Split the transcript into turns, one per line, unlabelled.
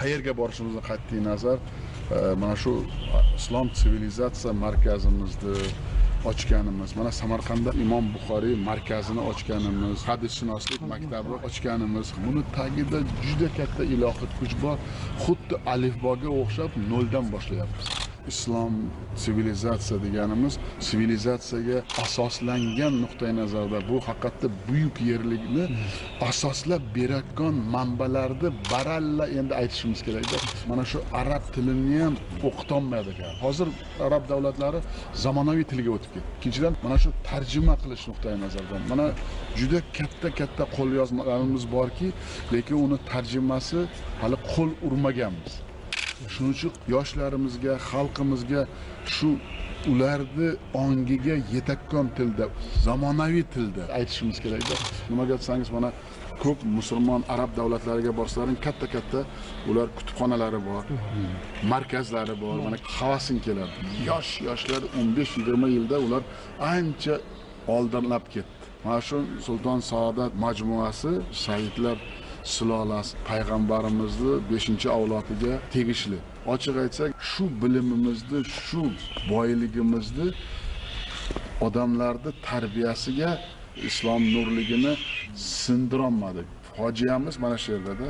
qayerga borishimizdan qat'iy nazar e, mana shu islom sivilizatsiya markazimizni ochganimiz mana samarqandda imom buxoriy markazini ochganimiz hadisshunoslik maktabini ochganimiz buni tagida juda katta ilohiy kuch bor xuddi alifboga o'xshab noldan boshlayapmiz. Islom sivilizatsiya deganimiz sivilizatsiyaga asoslangan nuqtai nazarda bu haqiqatda buyuk yerlikni asoslab berayotgan manbalarni baralla endi aytishimiz kerakda. Mana shu arab tilini ham o'qitolmaydi hozir arab davlatlari zamonaviy tilga o'tib ketdi. Ikkinchidan mana shu tarjima qilish nuqtai nazaridan mana juda katta katta qo'lyozmalarimiz borki lekin uni tarjimasi hali qo'l urmaganmiz. Shuning uchun yoshlarimizga xalqimizga shu ularni ongiga yetakkom tilda zamonaviy tilda aytishimiz kerakda. Nimaga desangiz mana ko'p musulmon arab davlatlariga borsalaring katta katta ular kutubxonalari bor markazlari bor mana havasing keladi. Yosh yoshlar 15-20 yilda ular ancha oldinlab ketdi. Mana shu sulton saodat majmuasi saidlar sulolasi payg'ambarimizni beshinchi avlodiga tegishli. Ochiq aytsak shu bilimimizni shu boyligimizni odamlarni tarbiyasiga islom nurligini sindirolmadik. Fojiamiz mana shu yerdada